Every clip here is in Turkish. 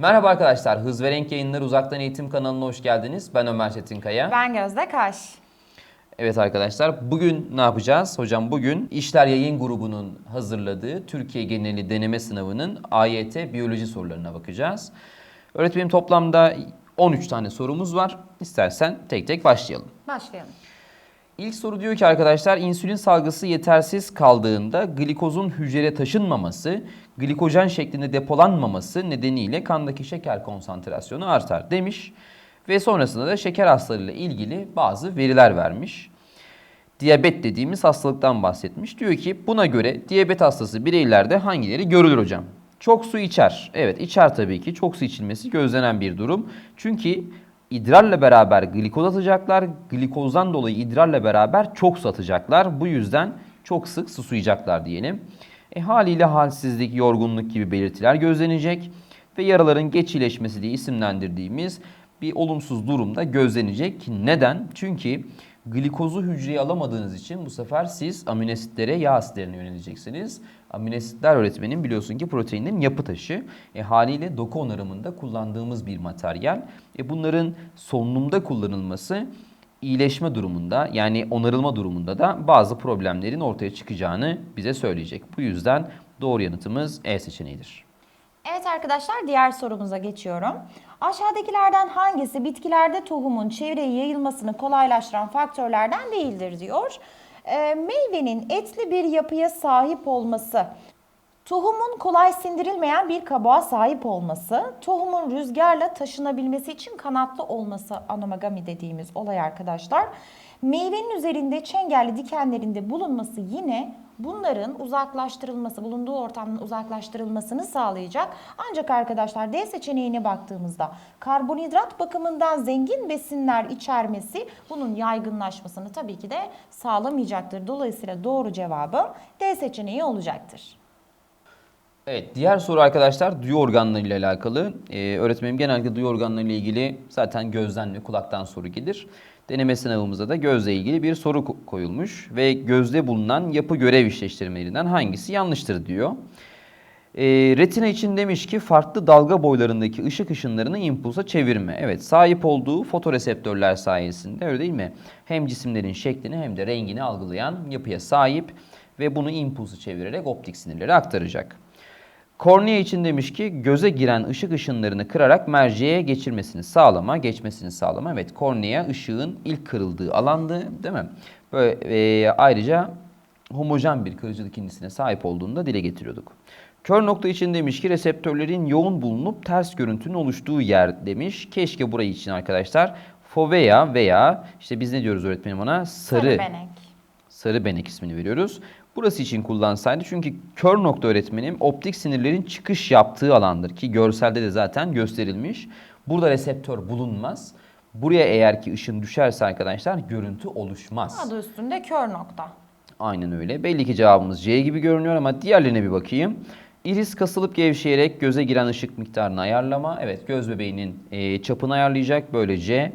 Merhaba arkadaşlar, Hız ve Renk Yayınları Uzaktan Eğitim kanalına hoş geldiniz. Ben Ömer Çetinkaya. Ben Gözde Kaş. Evet arkadaşlar, bugün ne yapacağız? Hocam bugün İşler Yayın Grubu'nun hazırladığı Türkiye geneli deneme sınavının AYT biyoloji sorularına bakacağız. Öğretmenim toplamda 13 tane sorumuz var. İstersen tek tek başlayalım. Başlayalım. İlk soru diyor ki arkadaşlar insülin salgısı yetersiz kaldığında glikozun hücreye taşınmaması, glikojen şeklinde depolanmaması nedeniyle kandaki şeker konsantrasyonu artar demiş. Ve sonrasında da şeker hastalarıyla ilgili bazı veriler vermiş. Diyabet dediğimiz hastalıktan bahsetmiş. Diyor ki buna göre diyabet hastası bireylerde hangileri görülür hocam? Çok su içer. Evet içer tabii ki. Çok su içilmesi gözlenen bir durum. Çünkü idrarla beraber glikoz atacaklar. Glikozdan dolayı idrarla beraber çok su atacaklar. Bu yüzden çok sık susuyacaklar diyelim. E, haliyle halsizlik, yorgunluk gibi belirtiler gözlenecek. Ve yaraların geç iyileşmesi diye isimlendirdiğimiz bir olumsuz durumda gözlenecek. Neden? Çünkü glikozu hücreye alamadığınız için bu sefer siz aminositlere, yağ asitlerine yöneleceksiniz. Aminositler öğretmenin biliyorsun ki proteinlerin yapı taşı. E, haliyle doku onarımında kullandığımız bir materyal. E, bunların solunumda kullanılması iyileşme durumunda yani onarılma durumunda da bazı problemlerin ortaya çıkacağını bize söyleyecek. Bu yüzden doğru yanıtımız E seçeneğidir. Evet arkadaşlar diğer sorumuza geçiyorum. Aşağıdakilerden hangisi bitkilerde tohumun çevreye yayılmasını kolaylaştıran faktörlerden değildir diyor. Ee, meyvenin etli bir yapıya sahip olması, tohumun kolay sindirilmeyen bir kabuğa sahip olması, tohumun rüzgarla taşınabilmesi için kanatlı olması anomagami dediğimiz olay arkadaşlar. Meyvenin üzerinde çengelli dikenlerinde bulunması yine bunların uzaklaştırılması, bulunduğu ortamdan uzaklaştırılmasını sağlayacak. Ancak arkadaşlar D seçeneğine baktığımızda karbonhidrat bakımından zengin besinler içermesi bunun yaygınlaşmasını tabii ki de sağlamayacaktır. Dolayısıyla doğru cevabı D seçeneği olacaktır. Evet, diğer soru arkadaşlar duyu organları ile alakalı. Ee, öğretmenim genellikle duyu organları ile ilgili zaten gözden ve kulaktan soru gelir. Deneme sınavımızda da gözle ilgili bir soru ko- koyulmuş ve gözde bulunan yapı görev işleştirmelerinden hangisi yanlıştır diyor. Ee, retina için demiş ki farklı dalga boylarındaki ışık ışınlarını impulsa çevirme. Evet sahip olduğu fotoreseptörler sayesinde öyle değil mi? Hem cisimlerin şeklini hem de rengini algılayan yapıya sahip ve bunu impulsu çevirerek optik sinirlere aktaracak. Kornea için demiş ki göze giren ışık ışınlarını kırarak merceğe geçirmesini sağlama, geçmesini sağlama. Evet kornea ışığın ilk kırıldığı alandı değil mi? Böyle e, ayrıca homojen bir kırıcılık indisine sahip olduğunu da dile getiriyorduk. Kör nokta için demiş ki reseptörlerin yoğun bulunup ters görüntünün oluştuğu yer demiş. Keşke burayı için arkadaşlar fovea veya işte biz ne diyoruz öğretmenim ona? Sarı, Sarı benek. sarı benek ismini veriyoruz. Burası için kullansaydı çünkü kör nokta öğretmenim optik sinirlerin çıkış yaptığı alandır ki görselde de zaten gösterilmiş. Burada reseptör bulunmaz. Buraya eğer ki ışın düşerse arkadaşlar görüntü oluşmaz. Adı üstünde kör nokta. Aynen öyle. Belli ki cevabımız C gibi görünüyor ama diğerlerine bir bakayım. Iris kasılıp gevşeyerek göze giren ışık miktarını ayarlama. Evet göz bebeğinin e, çapını ayarlayacak. Böylece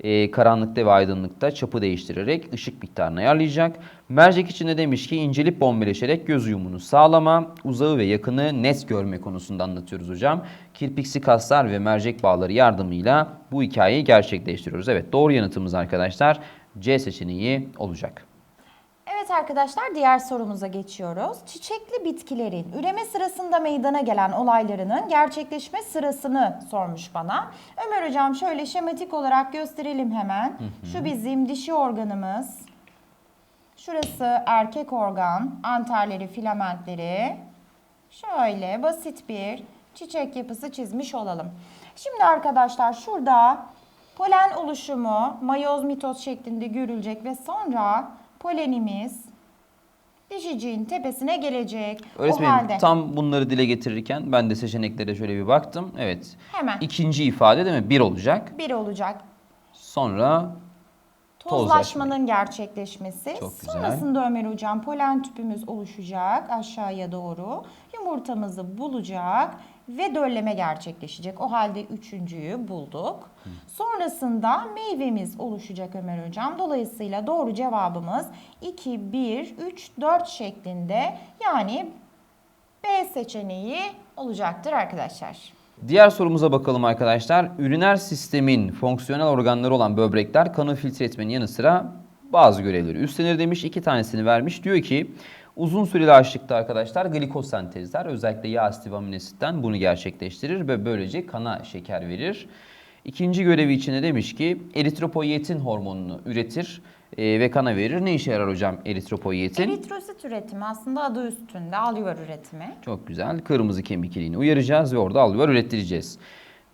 e, karanlıkta ve aydınlıkta çapı değiştirerek ışık miktarını ayarlayacak. Mercek için de demiş ki incelip bombeleşerek göz uyumunu sağlama. Uzağı ve yakını net görme konusunda anlatıyoruz hocam. Kirpiksi kaslar ve mercek bağları yardımıyla bu hikayeyi gerçekleştiriyoruz. Evet doğru yanıtımız arkadaşlar C seçeneği olacak. Evet arkadaşlar diğer sorumuza geçiyoruz. Çiçekli bitkilerin üreme sırasında meydana gelen olaylarının gerçekleşme sırasını sormuş bana. Ömer hocam şöyle şematik olarak gösterelim hemen. Şu bizim dişi organımız. Şurası erkek organ, anterleri, filamentleri. Şöyle basit bir çiçek yapısı çizmiş olalım. Şimdi arkadaşlar şurada polen oluşumu mayoz mitoz şeklinde görülecek ve sonra polenimiz dişiciğin tepesine gelecek. o Öğretmenim halde tam bunları dile getirirken ben de seçeneklere şöyle bir baktım. Evet. hemen İkinci ifade değil mi? Bir olacak. bir olacak. Sonra Tozlaşmanın gerçekleşmesi. Çok güzel. Sonrasında Ömer Hocam polen tüpümüz oluşacak aşağıya doğru. Yumurtamızı bulacak ve dölleme gerçekleşecek. O halde üçüncüyü bulduk. Sonrasında meyvemiz oluşacak Ömer Hocam. Dolayısıyla doğru cevabımız 2, 1, 3, 4 şeklinde yani B seçeneği olacaktır arkadaşlar. Diğer sorumuza bakalım arkadaşlar. Üriner sistemin fonksiyonel organları olan böbrekler kanı filtre etmenin yanı sıra bazı görevleri üstlenir demiş. İki tanesini vermiş. Diyor ki uzun süreli açlıkta arkadaşlar glikoz sentezler özellikle yağ asidi ve amino asitten bunu gerçekleştirir ve böylece kana şeker verir. İkinci görevi içinde demiş ki eritropoyetin hormonunu üretir e, ve kana verir. Ne işe yarar hocam eritropoyetin? Eritrosit üretimi aslında adı üstünde alüvar üretimi. Çok güzel. Kırmızı kemik iliğini uyaracağız ve orada alüvar ürettireceğiz.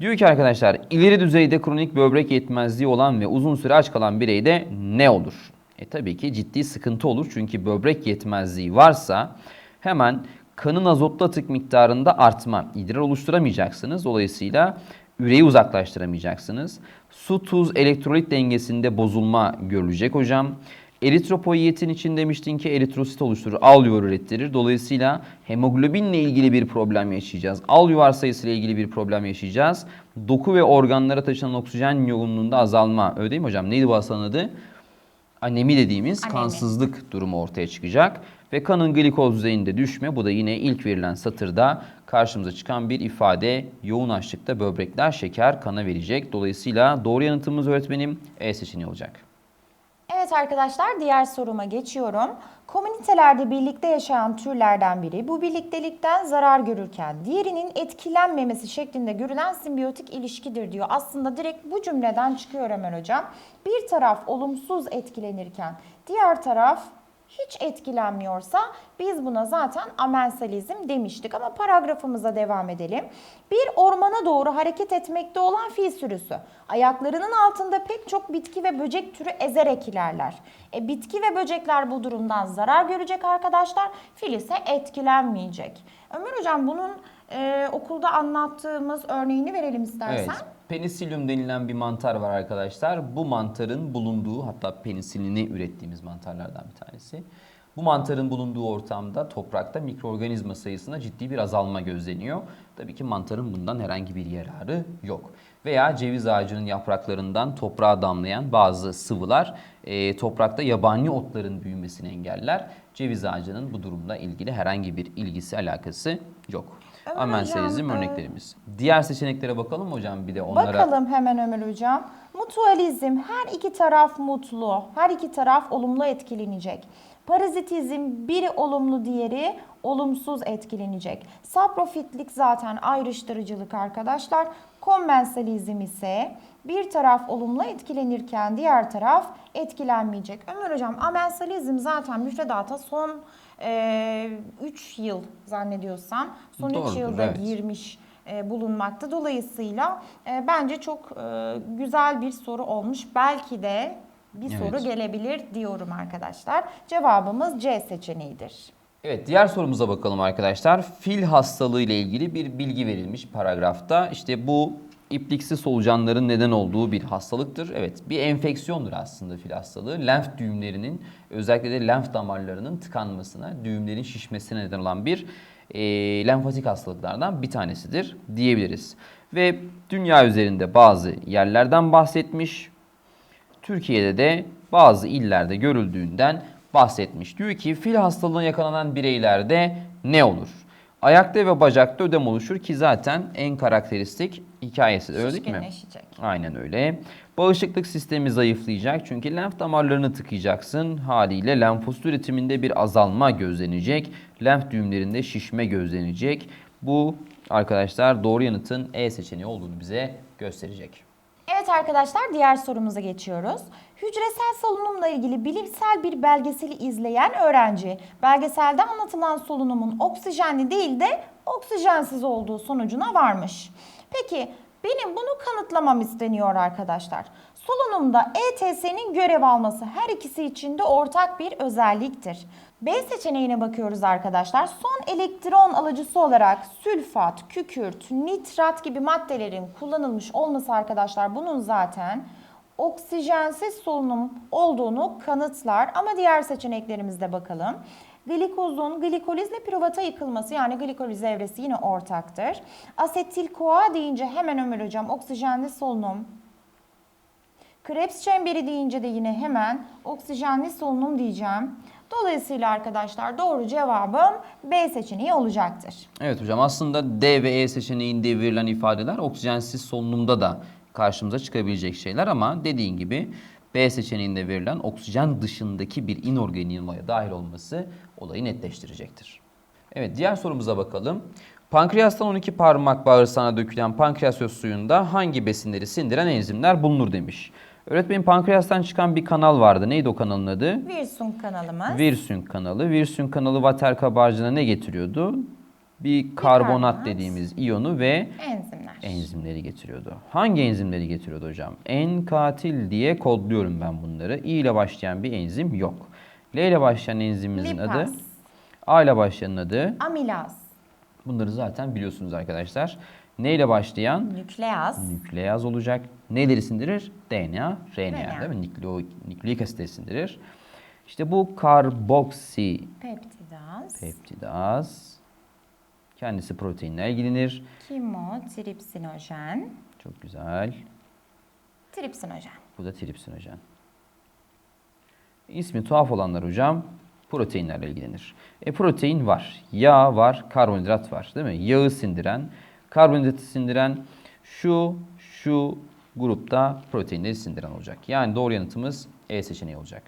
Diyor ki arkadaşlar ileri düzeyde kronik böbrek yetmezliği olan ve uzun süre aç kalan bireyde ne olur? E tabii ki ciddi sıkıntı olur çünkü böbrek yetmezliği varsa hemen kanın azotlu atık miktarında artma, idrar oluşturamayacaksınız. Dolayısıyla üreyi uzaklaştıramayacaksınız. Su, tuz, elektrolit dengesinde bozulma görülecek hocam. Eritropoyetin için demiştin ki eritrosit oluşturur, al yuvar ürettirir. Dolayısıyla hemoglobinle ilgili bir problem yaşayacağız. Al yuvar sayısı ilgili bir problem yaşayacağız. Doku ve organlara taşınan oksijen yoğunluğunda azalma. Öyle değil mi hocam? Neydi bu hastalığın adı? Anemi dediğimiz Anemi. kansızlık durumu ortaya çıkacak. Ve kanın glikoz düzeyinde düşme. Bu da yine ilk verilen satırda karşımıza çıkan bir ifade. Yoğun açlıkta böbrekler şeker kana verecek. Dolayısıyla doğru yanıtımız öğretmenim E seçeneği olacak. Evet arkadaşlar diğer soruma geçiyorum. Komünitelerde birlikte yaşayan türlerden biri bu birliktelikten zarar görürken diğerinin etkilenmemesi şeklinde görülen simbiyotik ilişkidir diyor. Aslında direkt bu cümleden çıkıyor Ömer Hocam. Bir taraf olumsuz etkilenirken diğer taraf hiç etkilenmiyorsa biz buna zaten amensalizm demiştik. Ama paragrafımıza devam edelim. Bir ormana doğru hareket etmekte olan fil sürüsü. Ayaklarının altında pek çok bitki ve böcek türü ezerek ilerler. E, bitki ve böcekler bu durumdan zarar görecek arkadaşlar. Fil ise etkilenmeyecek. Ömer Hocam bunun e, okulda anlattığımız örneğini verelim istersen. Evet. Penicillium denilen bir mantar var arkadaşlar. Bu mantarın bulunduğu hatta penisilini ürettiğimiz mantarlardan bir tanesi. Bu mantarın bulunduğu ortamda toprakta mikroorganizma sayısında ciddi bir azalma gözleniyor. Tabii ki mantarın bundan herhangi bir yararı yok. Veya ceviz ağacının yapraklarından toprağa damlayan bazı sıvılar e, toprakta yabani otların büyümesini engeller. Ceviz ağacının bu durumla ilgili herhangi bir ilgisi alakası yok. Hocam, e, örneklerimiz. Diğer seçeneklere bakalım mı hocam bir de onlara. Bakalım hemen Ömer Hocam. Mutualizm her iki taraf mutlu, her iki taraf olumlu etkilenecek. Parazitizm biri olumlu diğeri olumsuz etkilenecek. Saprofitlik zaten ayrıştırıcılık arkadaşlar. Konvensalizm ise bir taraf olumlu etkilenirken diğer taraf etkilenmeyecek. Ömer Hocam amensalizm zaten müfredata son 3 yıl zannediyorsam son 3 Doğrudur, yılda evet. girmiş e, bulunmakta. Dolayısıyla e, bence çok e, güzel bir soru olmuş. Belki de bir Evet. soru gelebilir diyorum arkadaşlar. Cevabımız C seçeneğidir. Evet diğer sorumuza bakalım arkadaşlar. Fil hastalığı ile ilgili bir bilgi verilmiş paragrafta. İşte bu ipliksi solucanların neden olduğu bir hastalıktır. Evet bir enfeksiyondur aslında fil hastalığı. Lenf düğümlerinin özellikle de lenf damarlarının tıkanmasına, düğümlerin şişmesine neden olan bir e, lenfatik hastalıklardan bir tanesidir diyebiliriz. Ve dünya üzerinde bazı yerlerden bahsetmiş. Türkiye'de de bazı illerde görüldüğünden bahsetmiş. Diyor ki fil hastalığına yakalanan bireylerde ne olur? Ayakta ve bacakta ödem oluşur ki zaten en karakteristik hikayesi de öyle değil mi? Aynen öyle. Bağışıklık sistemi zayıflayacak çünkü lenf damarlarını tıkayacaksın. Haliyle lenfosit üretiminde bir azalma gözlenecek. Lenf düğümlerinde şişme gözlenecek. Bu arkadaşlar doğru yanıtın E seçeneği olduğunu bize gösterecek. Evet arkadaşlar diğer sorumuza geçiyoruz. Hücresel solunumla ilgili bilimsel bir belgeseli izleyen öğrenci belgeselde anlatılan solunumun oksijenli değil de oksijensiz olduğu sonucuna varmış. Peki benim bunu kanıtlamam isteniyor arkadaşlar. Solunumda ETS'nin görev alması her ikisi için de ortak bir özelliktir. B seçeneğine bakıyoruz arkadaşlar. Son elektron alıcısı olarak sülfat, kükürt, nitrat gibi maddelerin kullanılmış olması arkadaşlar bunun zaten oksijensiz solunum olduğunu kanıtlar. Ama diğer seçeneklerimizde bakalım. Glikozun glikolizle piruvata yıkılması yani glikoliz evresi yine ortaktır. Asetil CoA deyince hemen Ömer Hocam oksijenli solunum, Krebs çemberi deyince de yine hemen oksijenli solunum diyeceğim. Dolayısıyla arkadaşlar doğru cevabım B seçeneği olacaktır. Evet hocam aslında D ve E seçeneğinde verilen ifadeler oksijensiz solunumda da karşımıza çıkabilecek şeyler ama dediğin gibi B seçeneğinde verilen oksijen dışındaki bir inorganizmaya dahil olması olayı netleştirecektir. Evet diğer sorumuza bakalım. Pankreastan 12 parmak bağırsağına dökülen pankreasyos suyunda hangi besinleri sindiren enzimler bulunur demiş. Öğretmenim pankreastan çıkan bir kanal vardı. Neydi o kanalın adı? Wilson kanalımız. Virsün kanalı. Virsün kanalı vater kabarcığına ne getiriyordu? Bir karbonat, karbonat. dediğimiz iyonu ve Enzimler. Enzimleri getiriyordu. Hangi enzimleri getiriyordu hocam? En katil diye kodluyorum ben bunları. İ ile başlayan bir enzim yok. L ile başlayan enzimimizin adı. Lipaz. A ile başlayan adı. Amilaz. Bunları zaten biliyorsunuz arkadaşlar. Ne ile başlayan? Nükleaz. Nükleaz olacak. Neleri sindirir? DNA, RNA, RNA. değil mi? Nüklo, nükleik asitleri sindirir. İşte bu karboksi Peptidaz. peptidaz. Kendisi proteinle ilgilenir. Kimotripsinojen. Çok güzel. Tripsinojen. Bu da tripsinojen. İsmi tuhaf olanlar hocam proteinlerle ilgilenir. E protein var, yağ var, karbonhidrat var değil mi? Yağı sindiren, karbonhidratı sindiren şu, şu grupta proteinleri sindiren olacak. Yani doğru yanıtımız E seçeneği olacak.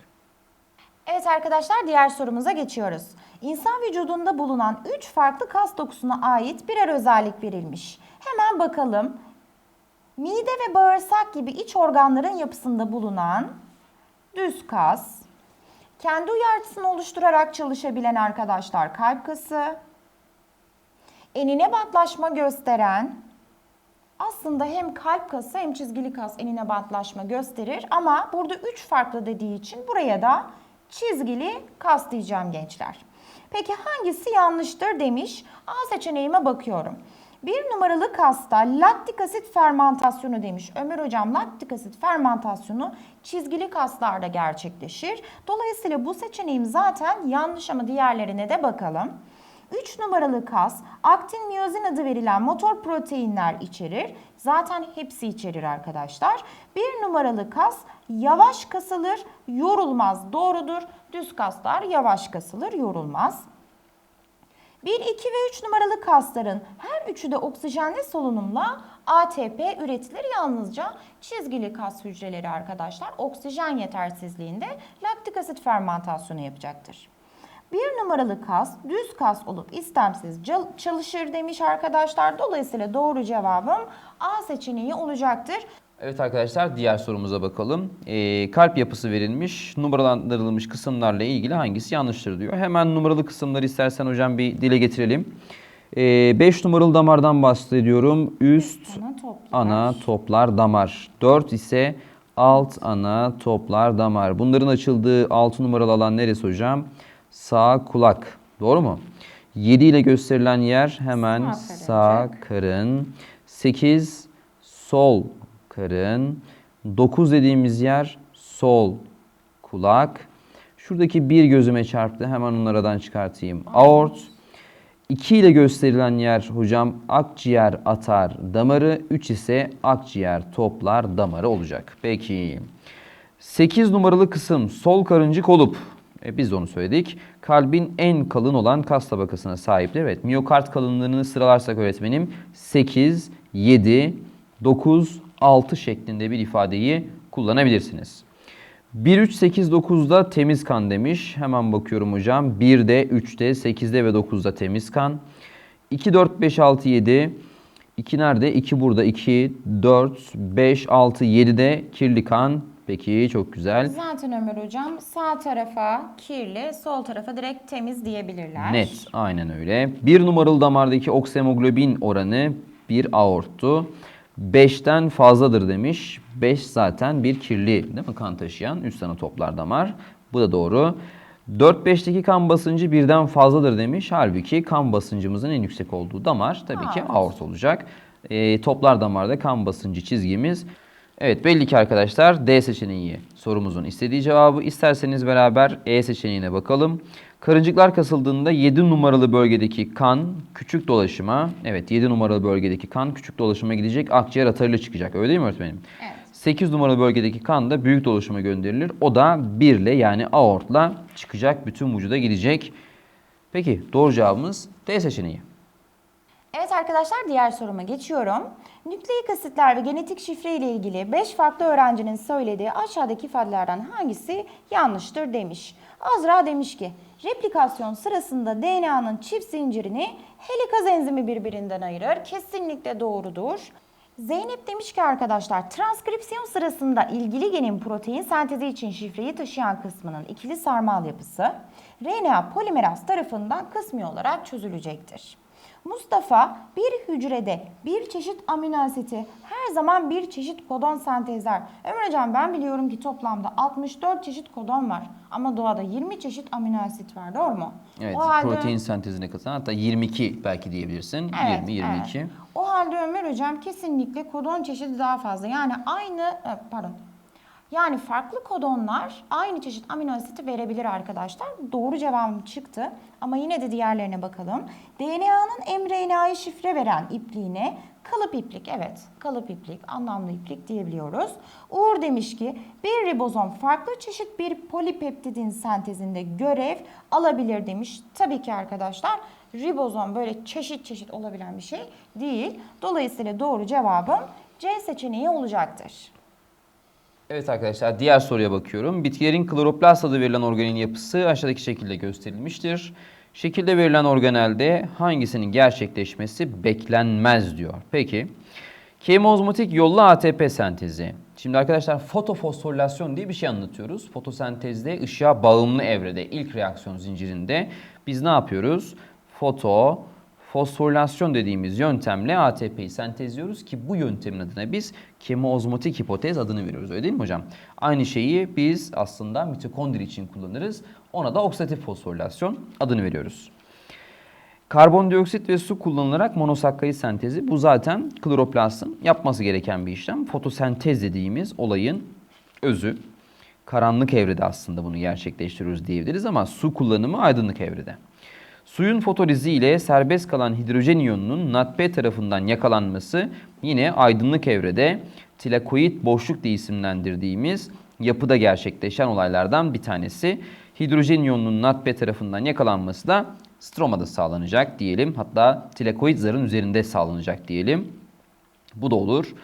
Evet arkadaşlar diğer sorumuza geçiyoruz. İnsan vücudunda bulunan 3 farklı kas dokusuna ait birer özellik verilmiş. Hemen bakalım. Mide ve bağırsak gibi iç organların yapısında bulunan düz kas, kendi uyartısını oluşturarak çalışabilen arkadaşlar kalp kası, enine bantlaşma gösteren aslında hem kalp kası hem çizgili kas enine bantlaşma gösterir ama burada 3 farklı dediği için buraya da çizgili kas diyeceğim gençler. Peki hangisi yanlıştır demiş. A seçeneğime bakıyorum. Bir numaralı kasta laktik asit fermentasyonu demiş. Ömer hocam laktik asit fermentasyonu çizgili kaslarda gerçekleşir. Dolayısıyla bu seçeneğim zaten yanlış ama diğerlerine de bakalım. 3 numaralı kas aktin miyozin adı verilen motor proteinler içerir. Zaten hepsi içerir arkadaşlar. 1 numaralı kas yavaş kasılır, yorulmaz. Doğrudur. Düz kaslar yavaş kasılır, yorulmaz. 1, 2 ve 3 numaralı kasların her üçü de oksijenli solunumla ATP üretilir. Yalnızca çizgili kas hücreleri arkadaşlar oksijen yetersizliğinde laktik asit fermentasyonu yapacaktır. Bir numaralı kas düz kas olup istemsiz çalışır demiş arkadaşlar. Dolayısıyla doğru cevabım A seçeneği olacaktır. Evet arkadaşlar diğer sorumuza bakalım. Ee, kalp yapısı verilmiş, numaralandırılmış kısımlarla ilgili hangisi yanlıştır diyor. Hemen numaralı kısımları istersen hocam bir dile getirelim. 5 numaralı damardan bahsediyorum. Üst Ana toplar. ana toplar damar. 4 ise alt ana toplar damar. Bunların açıldığı 6 numaralı alan neresi hocam? Sağ kulak. Doğru mu? 7 ile gösterilen yer hemen Sağ sağ karın. 8 sol karın. 9 dediğimiz yer sol kulak. Şuradaki bir gözüme çarptı. Hemen onu aradan çıkartayım. Aort. 2 ile gösterilen yer hocam akciğer atar damarı. 3 ise akciğer toplar damarı olacak. Peki. 8 numaralı kısım sol karıncık olup e, biz de onu söyledik. Kalbin en kalın olan kas tabakasına sahiptir. Evet miyokard kalınlığını sıralarsak öğretmenim 8, 7, 9, 6 şeklinde bir ifadeyi kullanabilirsiniz. 1, 3, 8, 9'da temiz kan demiş. Hemen bakıyorum hocam. 1'de, 3'te, 8'de ve 9'da temiz kan. 2, 4, 5, 6, 7. 2 nerede? 2 burada. 2, 4, 5, 6, 7'de kirli kan. Peki çok güzel. Zaten Ömer hocam sağ tarafa kirli, sol tarafa direkt temiz diyebilirler. Net, aynen öyle. Bir numaralı damardaki oksemoglobin oranı bir aorttu. 5'ten fazladır demiş. 5 zaten bir kirli değil mi kan taşıyan üst ana toplar damar. Bu da doğru. 4-5'teki kan basıncı birden fazladır demiş. Halbuki kan basıncımızın en yüksek olduğu damar tabii ki Aort. olacak. Ee, toplar damarda kan basıncı çizgimiz. Evet belli ki arkadaşlar D seçeneği sorumuzun istediği cevabı. İsterseniz beraber E seçeneğine bakalım. Karıncıklar kasıldığında 7 numaralı bölgedeki kan küçük dolaşıma, evet 7 numaralı bölgedeki kan küçük dolaşıma gidecek akciğer atarıyla çıkacak. Öyle değil mi öğretmenim? Evet. 8 numaralı bölgedeki kan da büyük dolaşıma gönderilir. O da 1 ile yani aortla çıkacak bütün vücuda gidecek. Peki doğru cevabımız D seçeneği. Evet arkadaşlar diğer soruma geçiyorum. Nükleik asitler ve genetik şifre ile ilgili 5 farklı öğrencinin söylediği aşağıdaki ifadelerden hangisi yanlıştır demiş. Azra demiş ki replikasyon sırasında DNA'nın çift zincirini helikaz enzimi birbirinden ayırır. Kesinlikle doğrudur. Zeynep demiş ki arkadaşlar transkripsiyon sırasında ilgili genin protein sentezi için şifreyi taşıyan kısmının ikili sarmal yapısı RNA polimeraz tarafından kısmi olarak çözülecektir. Mustafa bir hücrede bir çeşit amino asiti her zaman bir çeşit kodon sentezler. Ömer hocam ben biliyorum ki toplamda 64 çeşit kodon var ama doğada 20 çeşit amino asit var doğru mu? Evet O halde- protein sentezine katılan hatta 22 belki diyebilirsin. Evet, 20-22. evet. O halde Ömer hocam kesinlikle kodon çeşidi daha fazla. Yani aynı e, pardon. Yani farklı kodonlar aynı çeşit amino asiti verebilir arkadaşlar. Doğru cevabım çıktı. Ama yine de diğerlerine bakalım. DNA'nın mRNA'yı şifre veren ipliğine kalıp iplik, evet kalıp iplik, anlamlı iplik diyebiliyoruz. Uğur demiş ki bir ribozom farklı çeşit bir polipeptidin sentezinde görev alabilir demiş. Tabii ki arkadaşlar ribozom böyle çeşit çeşit olabilen bir şey değil. Dolayısıyla doğru cevabım C seçeneği olacaktır. Evet arkadaşlar diğer soruya bakıyorum. Bitkilerin kloroplast adı verilen organelin yapısı aşağıdaki şekilde gösterilmiştir. Şekilde verilen organelde hangisinin gerçekleşmesi beklenmez diyor. Peki kemozmotik yolla ATP sentezi. Şimdi arkadaşlar fotofosforilasyon diye bir şey anlatıyoruz. Fotosentezde ışığa bağımlı evrede ilk reaksiyon zincirinde biz ne yapıyoruz? Foto fosforilasyon dediğimiz yöntemle ATP'yi sentezliyoruz ki bu yöntemin adına biz kemoozmotik hipotez adını veriyoruz. Öyle değil mi hocam? Aynı şeyi biz aslında mitokondri için kullanırız. Ona da oksidatif fosforilasyon adını veriyoruz. Karbondioksit ve su kullanılarak monosakkarit sentezi bu zaten kloroplastın yapması gereken bir işlem. Fotosentez dediğimiz olayın özü. Karanlık evrede aslında bunu gerçekleştiriyoruz diyebiliriz ama su kullanımı aydınlık evrede. Suyun fotolizi ile serbest kalan hidrojen iyonunun NADP tarafından yakalanması yine aydınlık evrede tilakoid boşluk diye isimlendirdiğimiz yapıda gerçekleşen olaylardan bir tanesi. Hidrojen iyonunun NADP tarafından yakalanması da stromada sağlanacak diyelim. Hatta tilakoid zarın üzerinde sağlanacak diyelim. Bu da olur.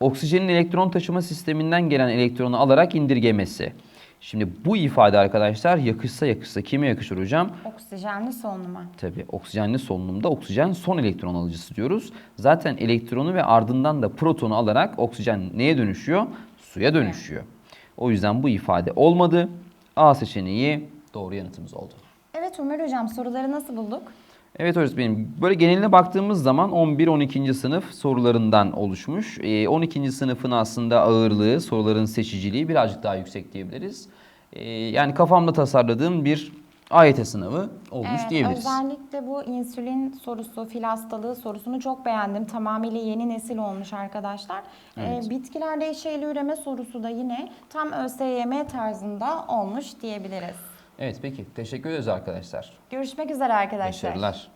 Oksijenin elektron taşıma sisteminden gelen elektronu alarak indirgemesi. Şimdi bu ifade arkadaşlar yakışsa yakışsa kime yakışır hocam? Oksijenli solunuma. Tabii oksijenli solunumda oksijen son elektron alıcısı diyoruz. Zaten elektronu ve ardından da protonu alarak oksijen neye dönüşüyor? Suya dönüşüyor. O yüzden bu ifade olmadı. A seçeneği doğru yanıtımız oldu. Evet Ömer hocam soruları nasıl bulduk? Evet öğretmenim böyle geneline baktığımız zaman 11-12. sınıf sorularından oluşmuş. Ee, 12. sınıfın aslında ağırlığı, soruların seçiciliği birazcık daha yüksek diyebiliriz. Ee, yani kafamda tasarladığım bir AYT sınavı olmuş Evet, diyebiliriz. Özellikle bu insülin sorusu, fil hastalığı sorusunu çok beğendim. Tamamıyla yeni nesil olmuş arkadaşlar. Ee, bitkilerde eşeğli üreme sorusu da yine tam ÖSYM tarzında olmuş diyebiliriz. Evet peki teşekkür ederiz arkadaşlar. Görüşmek üzere arkadaşlar. Başarılar.